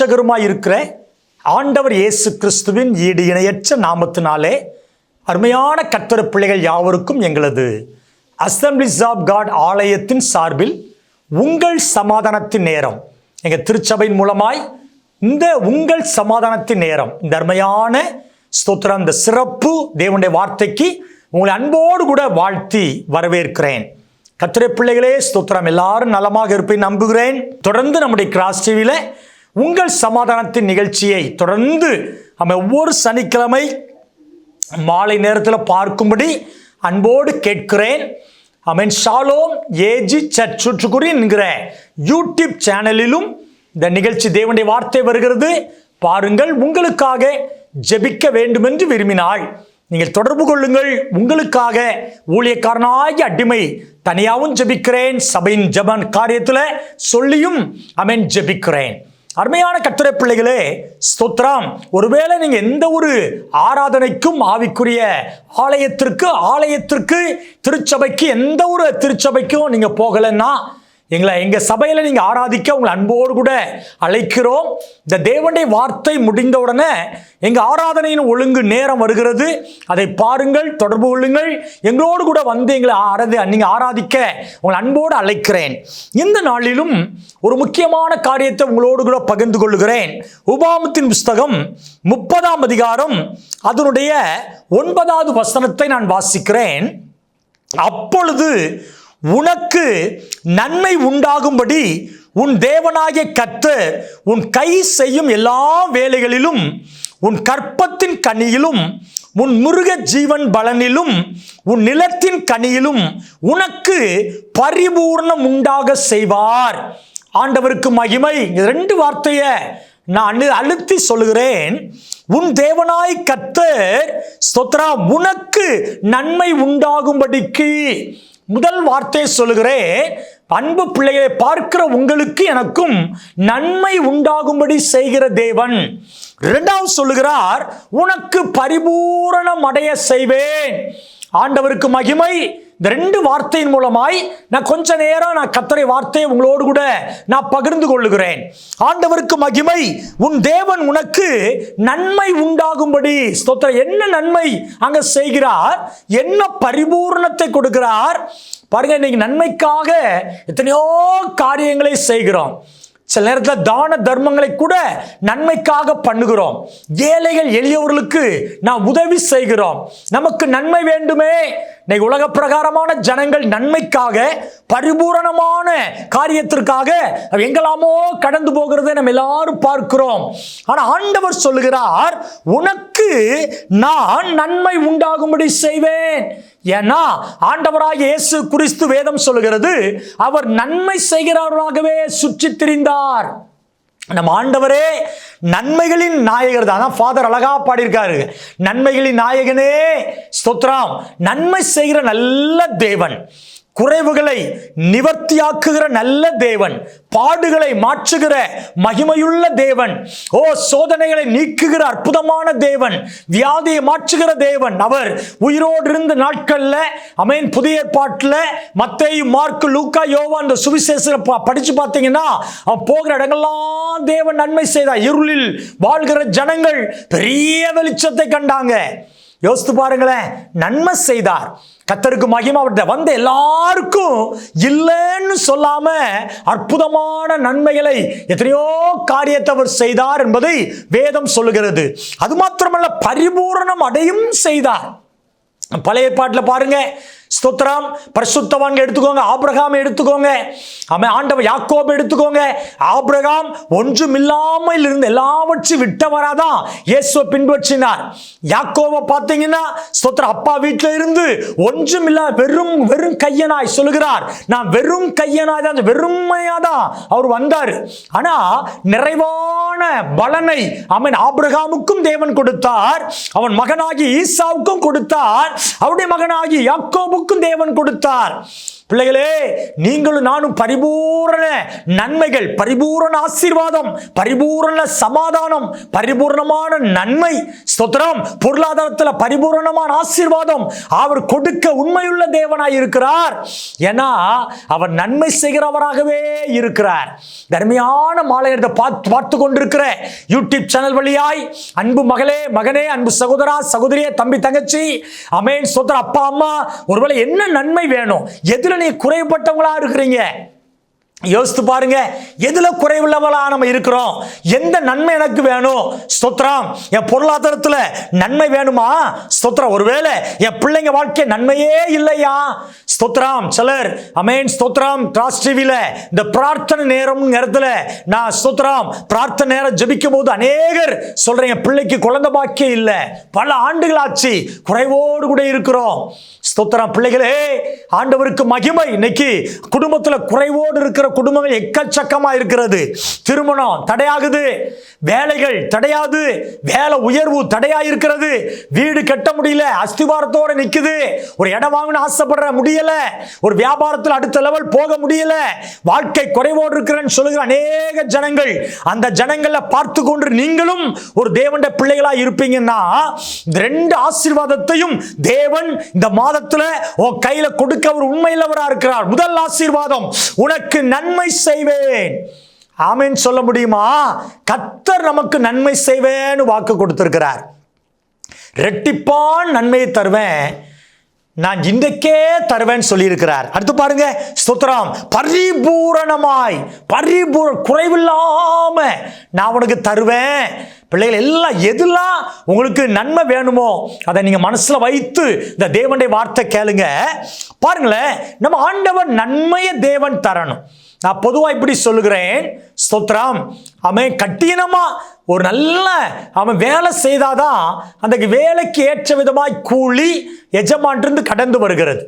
ஆண்டவரும் இரட்சகருமாய் இருக்கிற ஆண்டவர் இயேசு கிறிஸ்துவின் ஈடு இணையற்ற நாமத்தினாலே அருமையான கத்தர பிள்ளைகள் யாவருக்கும் எங்களது அசம்பிளிஸ் ஆஃப் காட் ஆலயத்தின் சார்பில் உங்கள் சமாதானத்தின் நேரம். எங்கள் திருச்சபையின் மூலமாய் இந்த உங்கள் சமாதானத்தின் நேரம். இந்த அருமையான ஸ்தோத்திரம் இந்த சிறப்பு தேவனுடைய வார்த்தைக்கு உங்களை அன்போடு கூட வாழ்த்தி வரவேற்கிறேன். கத்திரை பிள்ளைகளே ஸ்தோத்திரம். எல்லாரும் நலமாக இருப்பேன் நம்புகிறேன். தொடர்ந்து நம்முடைய கிராஸ் டிவியில் உங்கள் சமாதானத்தின் நிகழ்ச்சியை தொடர்ந்து நம்ம ஒவ்வொரு சனிக்கிழமை மாலை நேரத்தில் பார்க்கும்படி அன்போடு கேட்கிறேன். அமீன். ஷாலோம் ஏஜி சர்ச் சுற்றுக்குறி என்கிற யூடியூப் சேனலிலும் இந்த நிகழ்ச்சி தேவனுடைய வார்த்தை வருகிறது. பாருங்கள் உங்களுக்காக ஜெபிக்க வேண்டும் என்று விரும்பினாள் நீங்கள் தொடர்பு கொள்ளுங்கள். உங்களுக்காக ஊழியக்காரனாகி அடிமை தனியாகவும் ஜெபிக்கிறேன். சபையின் ஜபன் காரியத்தில் சொல்லியும் அமேன் ஜெபிக்கிறேன். அருமையான கட்டுரை பிள்ளைகளே ஸ்தோத்ரம் ஒருவேளை நீங்கள் எந்த ஒரு ஆராதனைக்கும் ஆவிக்குரிய ஆலயத்திற்கு ஆலயத்திற்கு திருச்சபைக்கு எந்த ஒரு திருச்சபைக்கும் நீங்கள் போகலைன்னா எங்களை எங்கள் சபையில் நீங்கள் ஆராதிக்க உங்களை அன்போடு கூட அழைக்கிறோம். இந்த தேவனுடைய வார்த்தை முடிந்த உடனே ஆராதனையின் ஒழுங்கு நேரம் வருகிறது. அதை பாருங்கள் தொடர்பு கொள்ளுங்கள். எங்களோடு கூட வந்து எங்களை ஆராதி நீங்கள் ஆராதிக்க உங்களை அன்போடு அழைக்கிறேன். இந்த நாளிலும் ஒரு முக்கியமான காரியத்தை உங்களோடு கூட பகிர்ந்து கொள்கிறேன். உபாமத்தின் புஸ்தகம் முப்பதாம் அதிகாரம் அதனுடைய ஒன்பதாவது வசனத்தை நான் வாசிக்கிறேன். அப்பொழுது உனக்கு நன்மை உண்டாகும்படி உன் தேவனாகிய கத்து உன் கை செய்யும் எல்லா வேலைகளிலும் உன் கற்பத்தின் கனியிலும் உன் முருக ஜீவன் பலனிலும் உன் நிலத்தின் கனியிலும் உனக்கு பரிபூர்ணம் உண்டாக செய்வார். ஆண்டவருக்கு மகிமை. ரெண்டு வார்த்தையை நான் அழுத்தி சொல்லுகிறேன். உன் தேவனாய் கத்தர் ஸ்தோத்ரா உனக்கு நன்மை உண்டாகும்படிக்கு முதல் வார்த்தையை சொல்லுகிறேன் அன்பு பிள்ளைகளை பார்க்கிற உங்களுக்கு எனக்கும் நன்மை உண்டாகும்படி செய்கிற தேவன். இரண்டாவது சொல்லுகிறார் உனக்கு பரிபூரணம் அடைய செய்வேன். ஆண்டவருக்கு மகிமை இந்த ரெண்டு வார்த்தையின் மூலமாய் நான் கொஞ்ச நேரம் நான் கத்தரை வார்த்தையை உங்களோடு கூட நான் பகிர்ந்து கொள்ளுகிறேன். ஆண்டவருக்கு மகிமை உன் தேவன் உனக்கு நன்மை உண்டாகும்படி ஸ்தோத்திர என்ன நன்மை அங்கே செய்கிறார்? என்ன பரிபூரணத்தை கொடுக்கிறார்? பாருங்க இன்னைக்கு நன்மைக்காக எத்தனையோ காரியங்களை செய்கிறோம். சில நேரத்தில் தான தர்மங்களை கூட நன்மைக்காக பண்ணுகிறோம். ஏழைகள் எளியவர்களுக்கு நாம் உதவி செய்கிறோம். நமக்கு நன்மை வேண்டுமே. இன்னைக்கு உலக பிரகாரமான ஜனங்கள் நன்மைக்காக பரிபூரணமான காரியத்திற்காக எங்கெல்லாமோ கடந்து போகிறதை நம்ம எல்லாரும் பார்க்கிறோம். ஆனால் ஆண்டவர் சொல்லுகிறார் உனக்கு நான் நன்மை உண்டாகும்படி செய்வேன். ஏன்னா ஆண்டவராக இயேசு கிறிஸ்து வேதம் சொல்லுகிறது அவர் நன்மை செய்கிறவர்களாகவே சுற்றித் திரிந்தார் நம்ம ஆண்டவரே நன்மைகளின் நாயகர் தான். ஃபாதர் அழகா பாடியிருக்காரு. நன்மைகளின் நாயகனே ஸ்தோத்ராம் நன்மை செய்கிற நல்ல தேவன். குறைவுகளை நிவர்த்தியாக்குகிற நல்ல தேவன் பாடுகளை மாற்றுகிற மகிமையுள்ள தேவன் ஓ சோதனைகளை நீக்குகிற அற்புதமான தேவன் வியாதியை மாற்றுகிற தேவன் அவர். உயிரோடு இருந்த நாட்கள்ல அமேன் புதிய ஏற்பாட்டில் மத்தேயு மார்க்கு லூக்கா யோவா அந்த சுவிசேஷத்தை பா- படிச்சு பார்த்தீங்கன்னா அவன் போகிற இடங்கள்லாம் தேவன் நன்மை செய்தார். இருளில் வாழ்கிற ஜனங்கள் பெரிய வெளிச்சத்தை கண்டாங்க. யோசித்து பாருங்களேன் நன்மை செய்தார். கத்தருக்கு மகிமை அவர்கிட்ட வந்த எல்லாருக்கும் இல்லைன்னு சொல்லாம அற்புதமான நன்மைகளை எத்தனையோ காரியத்தை அவர் செய்தார் என்பதை வேதம் சொல்லுகிறது. அது மாத்திரமல்ல பரிபூரணம் அடையும் செய்தார். பழைய பாட்டில் பாருங்க ஸ்தோத்ராம் பரிசுத்தவான்கள் எடுத்துக்கோங்க. ஆபிரகாம் எடுத்துக்கோங்க. அவன் ஆண்டவன் யாக்கோப் எடுத்துக்கோங்க. ஆபிரகாம் ஒன்றும் இல்லாமல் இருந்து எல்லாவற்றையும் விட்டவராதான் இயேசுவை பின்பற்றினார். யாக்கோவை பார்த்தீங்கன்னா ஸ்தோத்திர அப்பா வீட்டில் இருந்து ஒன்றும் இல்ல வெறும் வெறும் கையனாய் சொல்லுகிறார். நான் வெறும் கையனாய் தான் வெறுமையாக தான் அவர் வந்தார். ஆனா நிறைவான பலனை அவன் ஆபிரகாமுக்கும் தேவன் கொடுத்தார். அவன் மகனாகி ஈசாவுக்கும் கொடுத்தார். அவருடைய மகனாகி யாக்கோபுக்கும் தேவன் கொடுத்தார். பிள்ளைகளே நீங்களும் நானும் பரிபூரண நன்மைகள் பரிபூரண ஆசீர்வாதம் பரிபூரண சமாதானம் பரிபூரணமான நன்மை ஸ்தோத்திரம். பொருளாதாரத்தில் பரிபூரணமான ஆசீர்வாதம். அவர் கொடுக்க உண்மையுள்ள தேவனாய் இருக்கிறார். ஏன்னா அவர் நன்மை செய்கிறவராகவே இருக்கிறார். தர்மையான மாலையத்தை பார்த்து பார்த்து கொண்டிருக்கிற யூடியூப் சேனல் வழியாய் அன்பு மகளே மகனே அன்பு சகோதரா சகோதரியே தம்பி தங்கச்சி அமேன் சோதர அப்பா அம்மா ஒருவேளை என்ன நன்மை வேணும்? எதிர நீங்கள் குறைபட்டவங்களா இருக்கிறீங்க. யோசித்து பாருங்க எதுல குறைவுள்ளவளா நம்ம இருக்கிறோம்? எந்த நன்மை எனக்கு வேணும்? ஸ்தோத்ரம் என் பொருளாதாரத்தில் நன்மை வேணுமா? ஸ்தோத்ரம் ஒருவேளை என் பிள்ளைங்க வாழ்க்கை நன்மையே இல்லையா? ஸ்தோத்ராம் சிலர் அமேன் ஸ்தோத்ராம் டிராஸ் டிவியில் இந்த பிரார்த்தனை நேரம் நேரத்தில் நான் ஸ்தோத்திரம். பிரார்த்தனை நேரம் ஜபிக்கும் போது அநேகர் சொல்கிறேன் என் பிள்ளைக்கு குழந்தை பாக்கியம் இல்லை. பல ஆண்டுகள் ஆச்சு குறைவோடு கூட இருக்கிறோம். ஸ்தோத்ரம் பிள்ளைகளே ஆண்டவருக்கு மகிமை. இன்னைக்கு குடும்பத்தில் குறைவோடு இருக்கிற குடும்பங்கள் எக்கச்சக்கமா இருக்கிறது. திருமணம் தடையாகுது. வேலைகள் தடையாது. வேலை உயர்வு தடையா இருக்கிறது வீடு கட்ட முடியல. அஸ்திவாரத்தோட நிக்குது. ஒரு இடம் வாங்கணும் ஆசைப்படுற முடியல. ஒரு வியாபாரத்தில் அடுத்த லெவல் போக முடியல. வாழ்க்கை குறைவோடு இருக்கிறேன்னு சொல்லுகிற அநேக ஜனங்கள் அந்த ஜனங்களை பார்த்து கொண்டு நீங்களும் ஒரு தேவண்ட பிள்ளைகளா இருப்பீங்கன்னா இந்த ரெண்டு ஆசீர்வாதத்தையும் தேவன் இந்த மாதத்துல உன் கையில கொடுக்க ஒரு உண்மையிலவரா இருக்கிறார். முதல் ஆசீர்வாதம் உனக்கு நன்மை செய்வேன். ஆமேன் சொல்ல முடியுமா? கத்தர் நமக்கு நன்மை செய்வேன்னு வாக்கு கொடுத்துருக்கிறார். ரெட்டிப்பான் நன்மையை தருவேன். நான் இன்றைக்கே தருவேன் சொல்லியிருக்கிறார். அடுத்து பாருங்க ஸ்தோத்திரம். பரிபூரணமாய் பரிபூர குறைவில்லாம நான் உனக்கு தருவேன். பிள்ளைகள் எல்லாம் எதெல்லாம் உங்களுக்கு நன்மை வேணுமோ அதை நீங்கள் மனசில் வைத்து இந்த தேவனுடைய வார்த்தை கேளுங்க. பாருங்களேன் நம்ம ஆண்டவர் நன்மையை தேவன் தரணும். நான் பொதுவாக இப்படி சொல்லுகிறேன். ஸ்தோத்ரம் அவன் கட்டினமாக ஒரு நல்ல அவன் வேலை செய்தாதான் அந்த வேலைக்கு ஏற்ற விதமாய் கூலி எஜமான்றிருந்து கடந்து வருகிறது.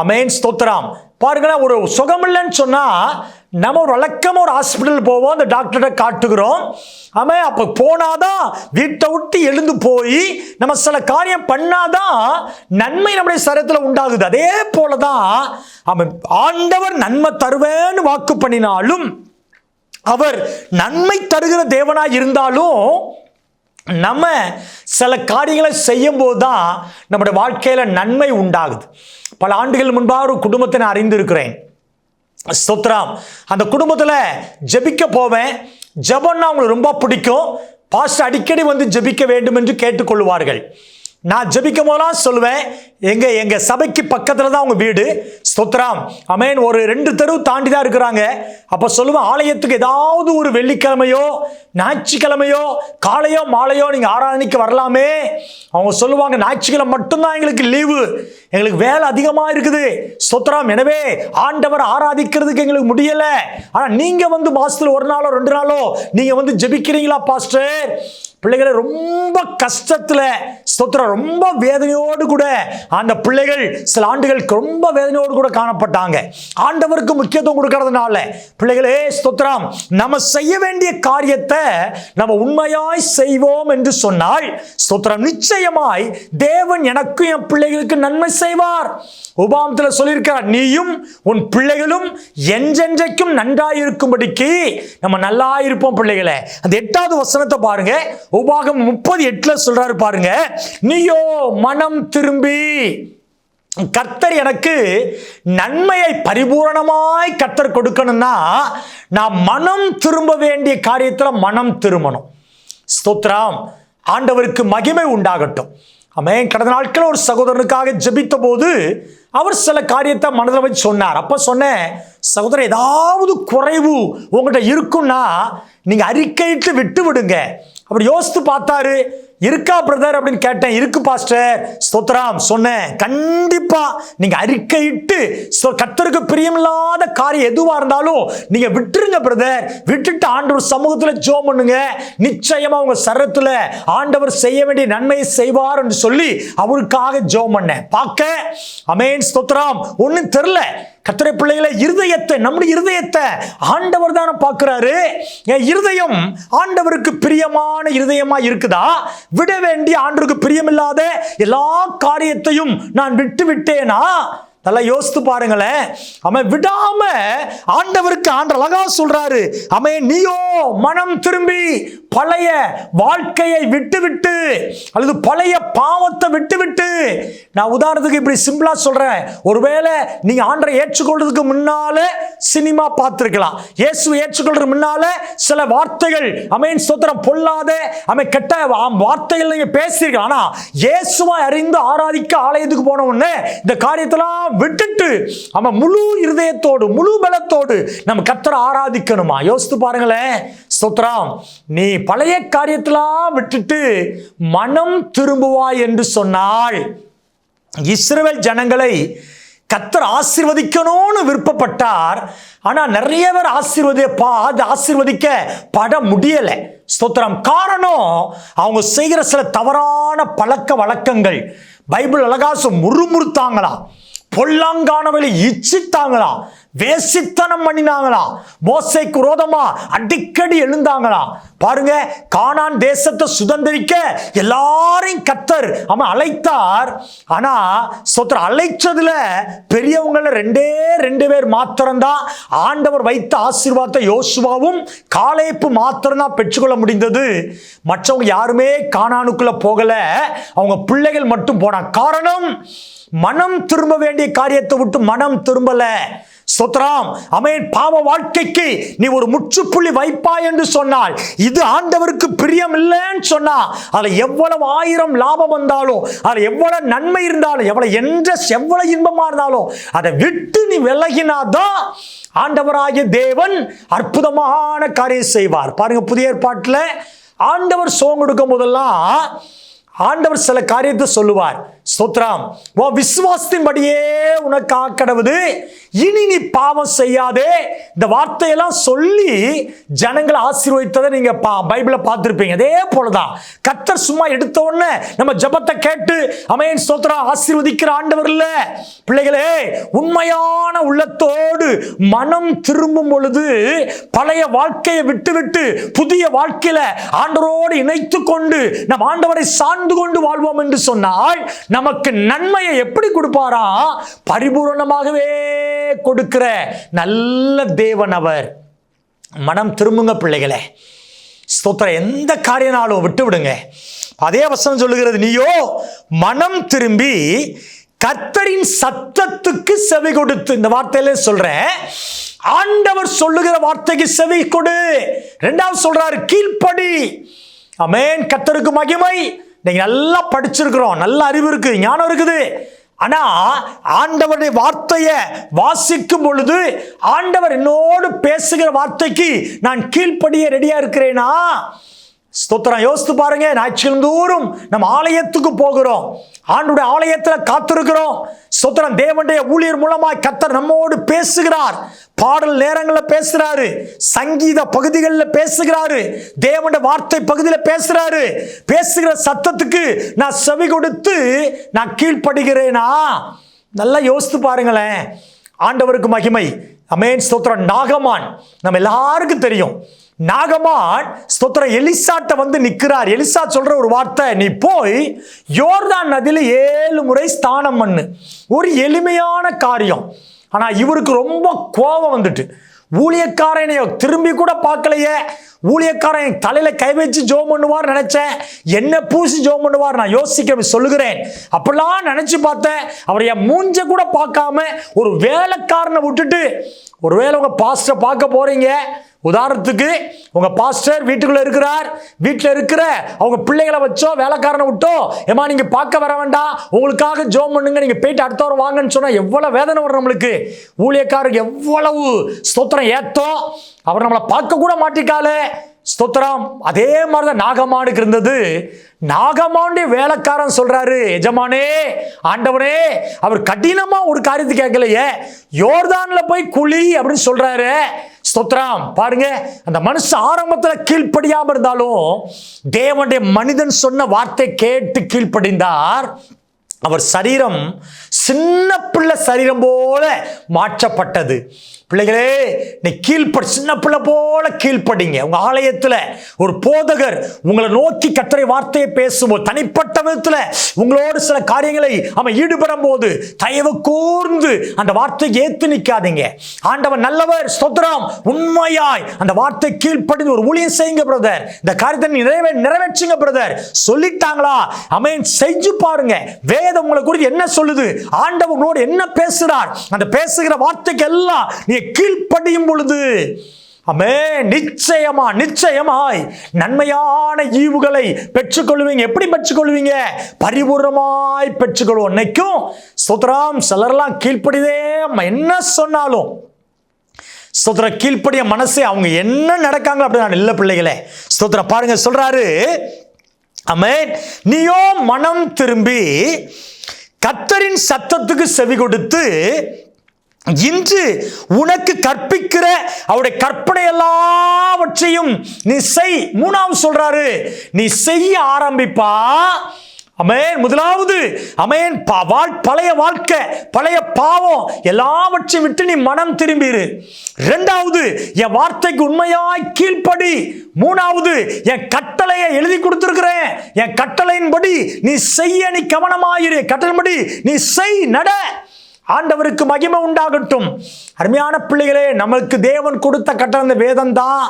அமேன் ஸ்தோத்திரம். பாருங்களேன் ஒரு சுகமில்லைன்னு சொன்னா நம்ம ஒரு வழக்கமாக ஒரு ஹாஸ்பிட்டல் போவோம் அந்த டாக்டர்கிட்ட காட்டுகிறோம். அவன் அப்போ போனாதான் வீட்டை விட்டு எழுந்து போய் நம்ம சில காரியம் பண்ணாதான் நன்மை நம்முடைய சரத்தில் உண்டாகுது. அதே போல தான் அவன் ஆண்டவர் நன்மை தருவேன்னு வாக்கு பண்ணினாலும் அவர் நன்மை தருகிற தேவனாக இருந்தாலும் நம்ம சில காரியங்களை செய்யும் போது தான் நம்முடைய வாழ்க்கையில் நன்மை உண்டாகுது. பல ஆண்டுகள் முன்பாக ஒரு குடும்பத்தை நான் அறிந்திருக்கிறேன். ஸ்தோத்ராம் அந்த குடும்பத்தில் ஜபிக்க போவேன். ஜெபம்னா அவங்களுக்கு ரொம்ப பிடிக்கும். பாஸ்ட் அடிக்கடி வந்து ஜெபிக்க வேண்டும் என்று கேட்டுக்கொள்வார்கள். நான் ஜபிக்கும் போதெல்லாம் சொல்லுவேன். எங்க எங்க சபைக்கு பக்கத்தில் தான் அவங்க வீடு. ஸ்தோத்ராம் அமேன் ஒரு ரெண்டு தெரு தாண்டி தான் இருக்கிறாங்க. அப்போ சொல்லுவேன் ஆலயத்துக்கு ஏதாவது ஒரு வெள்ளிக்கிழமையோ ஞாயிற்றுக்கிழமையோ காலையோ மாலையோ நீங்கள் ஆராதனைக்கு வரலாமே. அவங்க சொல்லுவாங்க ஞாயிற்றுக்கிழமை மட்டும்தான் எங்களுக்கு லீவு. எங்களுக்கு வேலை அதிகமாக இருக்குது. ஸ்தோத்ராம் எனவே ஆண்டவர் ஆராதிக்கிறதுக்கு எங்களுக்கு முடியல. ஆனால் நீங்கள் வந்து மாசத்துல ஒரு நாளோ ரெண்டு நாளோ நீங்கள் வந்து ஜெபிக்கிறீங்களா பாஸ்டர்? பிள்ளைகளை ரொம்ப கஷ்டத்தில் ஸ்தோத்திரம் ரொம்ப வேதனையோடு கூட அந்த பிள்ளைகள் சில ஆண்டுகளுக்கு ரொம்ப வேதனையோடு கூட காணப்பட்டாங்க. ஆண்டவருக்கு முக்கியத்துவம் கொடுக்கறதுனால பிள்ளைகளே ஸ்தோத்திரம் நம்ம செய்ய வேண்டிய காரியத்தை நம்ம உண்மையாய் செய்வோம் என்று சொன்னால் ஸ்தோத்திரம் நிச்சயமாய் தேவன் எனக்கும் என் பிள்ளைகளுக்கு நன்மை செய்வார். உபாமத்தில் சொல்லியிருக்கிறார் நீயும் உன் பிள்ளைகளும் என்றென்றைக்கும் நன்றாயிருக்கும்படிக்கு நம்ம நல்லா இருப்போம் பிள்ளைகளை. அந்த எட்டாவது வசனத்தை பாருங்க. உபாகம் முப்பது எட்டில் சொல்கிறாரு பாருங்க. நீயோ மனம் திரும்பி கர்த்தர் எனக்கு நன்மையை பரிபூரணமாய் கர்த்தர் கொடுக்கணும்னா நான் மனம் திரும்ப வேண்டிய காரியத்தில் மனம் திரும்பணும். ஸ்தோத்ராம் ஆண்டவருக்கு மகிமை உண்டாகட்டும். ஆமென். கடந்த நாட்கள் ஒரு சகோதரனுக்காக ஜெபித்த போது அவர் சில காரியத்தை மனதில் வச்சு சொன்னார். அப்போ சொன்னேன் சகோதரர் ஏதாவது குறைவு உங்கள்கிட்ட இருக்குன்னா நீங்கள் அறிக்கையிட்டு விட்டு விடுங்க அப்படி யோசித்து பார்த்தாரு இருக்கா பிரதர் அப்படின்னு கேட்டேன். இருக்கு பாஸ்டர் ஸ்தோத்ராம் சொன்னேன். கண்டிப்பா. நீங்க அறிக்கையிட்டு கத்தருக்கு பிரியமில்லாத காரியம் எதுவா இருந்தாலும் நீங்க விட்டுருங்க பிரதர் விட்டுட்டு ஆண்டவர் சமூகத்துல ஜோம் பண்ணுங்க. நிச்சயமா உங்க சரத்துல ஆண்டவர் செய்ய வேண்டிய நன்மையை செய்வார் என்று சொல்லி அவருக்காக ஜோ பண்ணேன். பார்க்க அமேன். ஸ்தோத்ராம் ஒன்றும் தெரில கத்துரை பிள்ளைகளை இருதயத்தை நம்முடைய இருதயத்தை ஆண்டவர் தானே பார்க்குறாரு. என் இருதயம் ஆண்டவருக்கு பிரியமான இருதயமா இருக்குதா? விட வேண்டிய ஆண்டவருக்கு பிரியமில்லாத எல்லா காரியத்தையும் நான் விட்டு விட்டேனா நல்லா யோசித்து பாருங்களேன். அவன் விடாம ஆண்டவருக்கு ஆண்ட அழகா சொல்றாரு. அவன் நீயோ மனம் திரும்பி பழைய வாழ்க்கையை விட்டு விட்டு அல்லது பழைய பாவத்தை விட்டு விட்டு நான் உதாரணத்துக்கு இப்படி சிம்பிளா சொல்றேன். ஒருவேளை நீங்க ஆண்டரை ஏற்றுக்கொள்றதுக்கு முன்னால சினிமா பார்த்துருக்கலாம். இயேசு ஏற்றுக்கொள்றது முன்னால சில வார்த்தைகள் அமையன் ஸ்தோத்திரம் பொல்லாத அமை கெட்ட வார்த்தைகள் நீங்க பேசியிருக்கலாம். ஆனா இயேசுவை அறிந்து ஆராதிக்க ஆலயத்துக்கு போன உடனே இந்த காரியத்தெல்லாம் விட்டுட்டு அவன் முழு இருதயத்தோடு முழு பலத்தோடு நம்ம கத்தரை ஆராதிக்கணுமா? யோசித்து பாருங்களேன். ஸ்தோத்திரம். நீ பழைய காரியத்தெல்லாம் விட்டுட்டு மனம் திரும்புவாய் என்று சொன்னால் இஸ்ரேல் ஜனங்களை கத்தர் ஆசிர்வதிக்கணும்னு விருப்பப்பட்டார். ஆனால் நிறைய பேர் ஆசீர்வதிப்பா அது ஆசீர்வதிக்க பட முடியலை. ஸ்தோத்திரம். காரணம் அவங்க செய்கிற சில தவறான பழக்க வழக்கங்கள். பைபிள் அழகாசு முறுமுறுத்தாங்களாம் பொல்லாங்கானவளை இச்சித்தாங்களாம். வேசித்தனம் பண்ணினாங்களாம் மோசைக்கு விரோதமா அடிக்கடி எழுந்தாங்களாம் பாருங்க காணான் தேசத்தை சுதந்திரிக்க எல்லாரையும் கத்தர் அவன் அழைத்தார். ஆனா சொத்தர் அழைச்சதுல பெரியவங்கள ரெண்டே ரெண்டு பேர் மாத்திரம்தான். ஆண்டவர் வைத்த ஆசீர்வாதத்தை யோசுவாவும் காலேப்பு மாத்திரம்தான் பெற்றுக்கொள்ள முடிந்தது. மற்றவங்க யாருமே காணானுக்குள்ள போகல. அவங்க பிள்ளைகள் மட்டும் போனாங்க காரணம் மனம் திரும்ப வேண்டிய காரியத்தை விட்டு மனம் திரும்பல. ஸ்தோத்திரம். அமேன் பாவ வாழ்க்கைக்கு நீ ஒரு முற்றுப்புள்ளி வைப்பா என்று சொன்னால் இது ஆண்டவருக்கு பிரியம் இல்லைன்னு சொன்னா அதில் எவ்வளவு ஆயிரம் லாபம் வந்தாலும் அதில் எவ்வளவு நன்மை இருந்தாலும் எவ்வளவு என்ற எவ்வளவு இன்பமா இருந்தாலும் அதை விட்டு நீ விலகினாதான் ஆண்டவராகிய தேவன் அற்புதமான காரியம் செய்வார். பாருங்க புதிய ஏற்பாட்டில் ஆண்டவர் சோங் கொடுக்கும் போதெல்லாம் ஆண்டவர் சில காரியத்தை சொல்லுவார். ஸ்தோத்ராம் உன் விசுவாசத்தின்படியே உனக்கு ஆக்கடவுது இனி நீ பாவம் செய்யாதே. இந்த வார்த்தையெல்லாம் சொல்லி ஜனங்களை ஆசீர்வதித்ததை நீங்க பா பைபிளை பார்த்துருப்பீங்க. அதே போலதான். கத்தர் சும்மா எடுத்த உடனே நம்ம ஜெபத்தை கேட்டு அமேன் ஸ்தோத்ரா ஆசீர்வதிக்கிற ஆண்டவர் இல்ல. பிள்ளைகளே உண்மையான உள்ளத்தோடு மனம் திரும்பும் பொழுது பழைய வாழ்க்கையை விட்டுவிட்டு புதிய வாழ்க்கையில ஆண்டவரோடு இணைத்து கொண்டு நம் ஆண்டவரை சார்ந்து கொண்டு வாழ்வோம் என்று சொன்னால் நமக்கு நன்மையை எப்படி கொடுப்பாரா? பரிபூரணமாகவே கொடுக்கிற நல்ல தேவன் அவர். மனம் திரும்புங்க பிள்ளைகளே. ஸ்தோத்திர எந்த காரியனாலும் விட்டு விடுங்க அதே வசனம் சொல்லுகிறது நீயோ மனம் திரும்பி கர்த்தரின் சத்தத்துக்கு செவி கொடுத்து இந்த வார்த்தையில சொல்றேன். ஆண்டவர் சொல்லுகிற வார்த்தைக்கு செவி கொடு. ரெண்டாவது சொல்றாரு கீழ்ப்படி. அமேன் கர்த்தருக்கு மகிமை. நீங்க நல்லா படிச்சிருக்கிறோம் நல்ல அறிவு இருக்கு ஞானம் இருக்குது. ஆனா ஆண்டவருடைய வார்த்தையை வாசிக்கும் பொழுது ஆண்டவர் என்னோடு பேசுகிற வார்த்தைக்கு நான் கீழ்ப்படிய ரெடியா இருக்கிறேனா? ஸ்தோத்திரம். யோசித்து பாருங்க ஞாயிற்றுக்கிழமை தூரம் நம்ம ஆலயத்துக்கு போகிறோம். ஆண்டுடைய ஆலயத்தில் காத்திருக்கிறோம். ஸ்தோத்திரம் தேவனுடைய ஊழியர் மூலமாய் கத்தர் நம்மோடு பேசுகிறார். பாடல் நேரங்களில் பேசுகிறாரு சங்கீத பகுதிகளில் பேசுகிறாரு. தேவனுடைய வார்த்தை பகுதியில் பேசுகிறாரு பேசுகிற சத்தத்துக்கு நான் செவி கொடுத்து நான் கீழ்ப்படுகிறேனா? நல்லா யோசித்து பாருங்களேன். ஆண்டவருக்கு மகிமை. அமேன். ஸ்தோத்திரம் நாகமான். நம்ம எல்லாருக்கும் தெரியும். நாகமான் ஸ்தோத்திர எலிசாட்ட வந்து நிற்கிறார். எலிசா சொல்ற ஒரு வார்த்தை நீ போய் யோர்தான் நதியில் ஏழு முறை ஸ்தானம் பண்ணு. ஒரு எளிமையான காரியம். ஆனா இவருக்கு ரொம்ப கோபம் வந்துட்டு. ஊழியக்காரனை திரும்பி கூட பார்க்கலையே. ஊழியக்காரன் என் தலையில கை வச்சு ஜோம் பண்ணுவார் நினைச்சேன். என்ன பூசி ஜோம் பண்ணுவார் நான் யோசிக்க சொல்லுகிறேன். அப்படிலாம் நினைச்சு பார்த்தேன். அவர் என் மூஞ்ச கூட பார்க்காம ஒரு வேலைக்காரனை விட்டுட்டு ஒருவேளை உங்க பாஸ்ட பார்க்க போறீங்க. உதாரணத்துக்கு உங்க பாஸ்டர் வீட்டுக்குள்ள இருக்கிறார். வீட்டில் இருக்கிற அவங்க பிள்ளைகளை வச்சோ வேலைக்காரனை விட்டோ ஏமா நீங்க பார்க்க வர வேண்டாம். உங்களுக்காக ஜோம் பண்ணுங்க நீங்க போயிட்டு அடுத்த வாரம் வாங்கன்னு சொன்னா எவ்வளவு வேதனை வரும் நம்மளுக்கு. ஊழியக்காரருக்கு எவ்வளவு ஸ்தோத்திரம் ஏத்தோம். அவர் நம்மளை பார்க்க கூட மாட்டிக்காலே ஸ்தோத்திரம். அதே மாதிரி தான் நாகமானுக்கு இருந்தது நாகமானுடைய வேலைக்காரன் சொல்றாரு எஜமானே ஆண்டவனே அவர் கடினமா ஒரு காரியத்தை கேட்கலையே. யோர்தான்ல போய் குழி அப்படின்னு சொல்றாரு. ஸ்தோத்ராம் பாருங்க அந்த மனுஷன் ஆரம்பத்தில் கீழ்ப்படியாம இருந்தாலும் தேவனுடைய மனிதன் சொன்ன வார்த்தை கேட்டு கீழ்ப்படிந்தார். அவர் சரீரம் சின்ன பிள்ளை சரீரம் போல மாற்றப்பட்டது. பிள்ளைகளே நீ கீழ்ப்படி சின்ன பிள்ளை போல கீழ்ப்படிங்க. உங்க ஆலயத்தில் ஒரு போதகர் உங்களை நோக்கி கத்தரை வார்த்தையை பேசும்போது தனிப்பட்ட விதத்தில் உங்களோடு சில காரியங்களை அவன் ஈடுபடும் போது தயவு கூர்ந்து அந்த வார்த்தைக்கு ஏத்து நிற்காதீங்க ஆண்டவன் நல்லவர் ஸ்தோத்திரம் உண்மையாய் அந்த வார்த்தை கீழ்ப்படிந்து ஒரு ஊழியம் செய்யுங்க பிரதர். இந்த காரியத்தை நிறைவே நிறைவேற்றுங்க பிரதர். சொல்லிட்டாங்களா? அமையன் செஞ்சு பாருங்க. வேதம் உங்களை குறித்து என்ன சொல்லுது? ஆண்டவங்களோடு என்ன பேசுகிறார் அந்த பேசுகிற வார்த்தைக்கு எல்லாம் நீ கீழ்ப்படியும் பொழுது அமே நிச்சயமா நிச்சயமாய் நன்மையான ஈவுகளை பெற்றுக்கொள்வீங்க. எப்படி பெற்றுக்கொள்வீங்க? பரிபூர்ணமாய் பெற்றுக்கொள்வோம். இன்னைக்கும் சுதராம் சிலர்லாம் கீழ்ப்படிதே. அம்மா என்ன சொன்னாலும் சுதர கீழ்ப்படிய மனசே அவங்க என்ன நடக்காங்க அப்படி நான் இல்ல பிள்ளைகளே சுதர பாருங்க சொல்றாரு அமேன் நீயோ மனம் திரும்பி கத்தரின் சத்தத்துக்கு செவி கொடுத்து இன்று உனக்கு கற்பிக்கிற அவருடைய கற்பனை எல்லாவற்றையும் நீ செய். மூணாவது சொல்றாரு நீ செய்ய ஆரம்பிப்பா. அமேன். முதலாவது அமேன். வாழ்- பழைய வாழ்க்கை பழைய பாவம் எல்லாவற்றையும் விட்டு நீ மனம் திரும்பிடு ரெண்டாவது என் வார்த்தைக்கு உண்மையாய் கீழ்ப்படி. மூணாவது என் கட்டளையை எழுதி கொடுத்திருக்கிறேன். என் கட்டளையின்படி நீ செய்ய நீ கவனமாயிரு. கட்டளையின்படி நீ செய் நட. ஆண்டவருக்கு மகிமை உண்டாகட்டும். அருமையான பிள்ளைகளே நமக்கு தேவன் கொடுத்த கட்டளை இந்த வேதம் தான்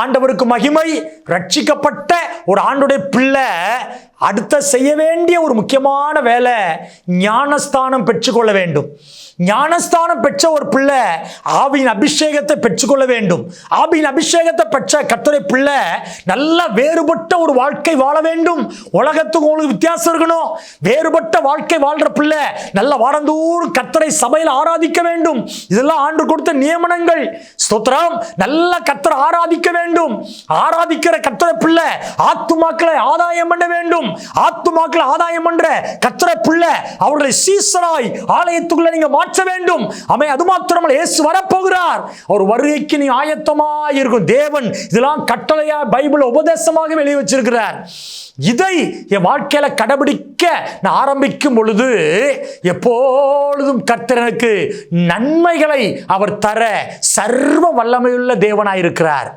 ஆண்டவருக்கு மகிமை ரட்சிக்கப்பட்ட ஒரு ஆண்டுடைய பிள்ளை அடுத்த செய்ய வேண்டிய ஒரு முக்கியமான வேலை ஞானஸ்தானம் பெற்றுக்கொள்ள வேண்டும். ஞானஸ்தானம் பெற்ற ஒரு பிள்ளை ஆவியின் அபிஷேகத்தை பெற்றுக்கொள்ள வேண்டும். ஆவியின் அபிஷேகத்தை பெற்ற கத்தரை பிள்ளை நல்ல வேறுபட்ட ஒரு வாழ்க்கை வாழ வேண்டும். உலகத்துக்கு உங்களுக்கு வித்தியாசம் இருக்கணும். வேறுபட்ட வாழ்க்கை வாழ்ற பிள்ளை நல்ல வாரந்தோறும் கத்தரை சபையில் ஆராதிக்க வேண்டும். இதெல்லாம் ஆண்டு கொடுத்த நியமனங்கள். ஸ்தோத்திரம். நல்ல கத்தரை ஆராதிக்க வேண்டும். ஆராதிக்கிற கத்தரை பிள்ளை ஆத்துமாக்களை ஆதாயம் பண்ண வேண்டும். ஆத்துமாக்களை ஆதாயம் பண்ற கத்தரை பிள்ளை அவருடைய சீசராய் ஆலயத்துக்குள்ள நீங்க மாற்ற வேண்டும். அமை அது மாத்திரமல்ல இயேசு வரப்போகிறார். அவர் வருகைக்கு நீ ஆயத்தமாயிருக்கும் தேவன் இதெல்லாம் கட்டளையா பைபிள் உபதேசமாக வெளியே வச்சிருக்கிறார். இதை என் வாழ்க்கையில கடைபிடிக்க நான் ஆரம்பிக்கும் பொழுது எப்பொழுதும் கர்த்தர் எனக்கு நன்மைகளை அவர் தர சர்வ வல்லமையுள்ள தேவனாயிருக்கிறார்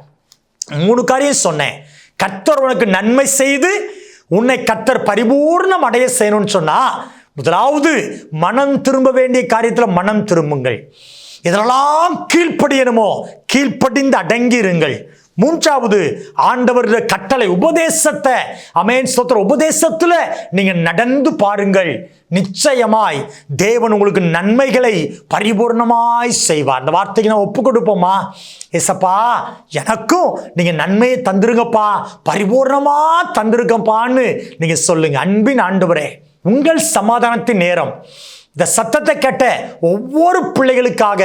மூணு காரியம் சொன்னேன். கர்த்தர் உனக்கு நன்மை செய்து உன்னை கர்த்தர் பரிபூர்ணம் அடைய செய்யணும்னு சொன்னா முதலாவது மனம் திரும்ப வேண்டிய காரியத்தில் மனம் திரும்புங்கள். இதெல்லாம் கீழ்ப்படியணுமோ கீழ்ப்படிந்து அடங்கியிருங்கள். மூன்றாவது ஆண்டவருடைய கட்டளை உபதேசத்தை அமேன் சொத்துற உபதேசத்தில் நீங்கள் நடந்து பாருங்கள். நிச்சயமாய் தேவன் உங்களுக்கு நன்மைகளை பரிபூர்ணமாய் செய்வார். அந்த வார்த்தைக்கு நான் ஒப்பு கொடுப்போமா? எசப்பா எனக்கும் நீங்கள் நன்மையை தந்துருங்கப்பா. பரிபூர்ணமாக தந்திருக்கப்பான்னு நீங்கள் சொல்லுங்கள் அன்பின் ஆண்டவரே. உங்கள் சமாதானத்தின் நேரம். இந்த சத்தத்தை கேட்ட ஒவ்வொரு பிள்ளைகளுக்காக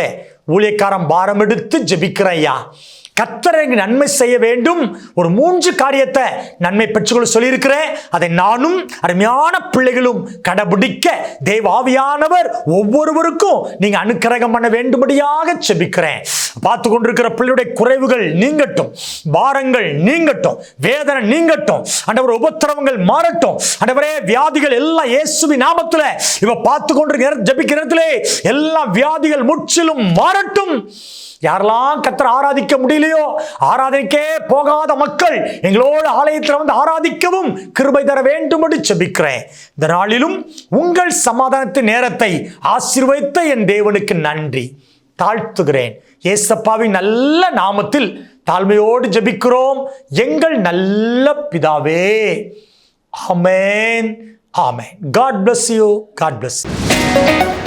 ஊழியக்காரன் பாரம் எடுத்து ஜெபிக்கிறேன் ஐயா. கத்தரை நன்மை செய்ய வேண்டும். ஒரு மூன்று காரியத்தை நன்மை பெற்றுக்கொள்ள சொல்லியிருக்கிறேன். அதை நானும் அருமையான பிள்ளைகளும் கடைபிடிக்க தேவாவியானவர் ஒவ்வொருவருக்கும் நீங்க அனுக்கிரகம் பண்ண வேண்டும்படியாக செபிக்கிறேன் பார்த்து கொண்டிருக்கிற பிள்ளையுடைய குறைவுகள் நீங்கட்டும். பாரங்கள் நீங்கட்டும். வேதனை நீங்கட்டும். அண்டவர் உபத்திரவங்கள் மாறட்டும். அண்டவரே வியாதிகள் எல்லாம் இயேசுவி நாமத்தில் இவ பார்த்து கொண்டிருக்கிற ஜெபிக்கிற எல்லா வியாதிகள் முற்றிலும் மாறட்டும். யாரெல்லாம் கத்தர் ஆராதிக்க முடியலையோ ஆராதனைக்கே போகாத மக்கள் எங்களோட ஆலயத்தில் வந்து ஆராதிக்கவும் கிருபை தர வேண்டும் என்று செபிக்கிறேன் இந்த நாளிலும் உங்கள் சமாதானத்தின் நேரத்தை ஆசீர்வதித்த என் தேவனுக்கு நன்றி. தாழ்த்துகிறேன். ஏசப்பாவின் நல்ல நாமத்தில் தாழ்மையோடு ஜபிக்கிறோம். எங்கள் நல்ல பிதாவே. Amen. Amen. God bless you God bless you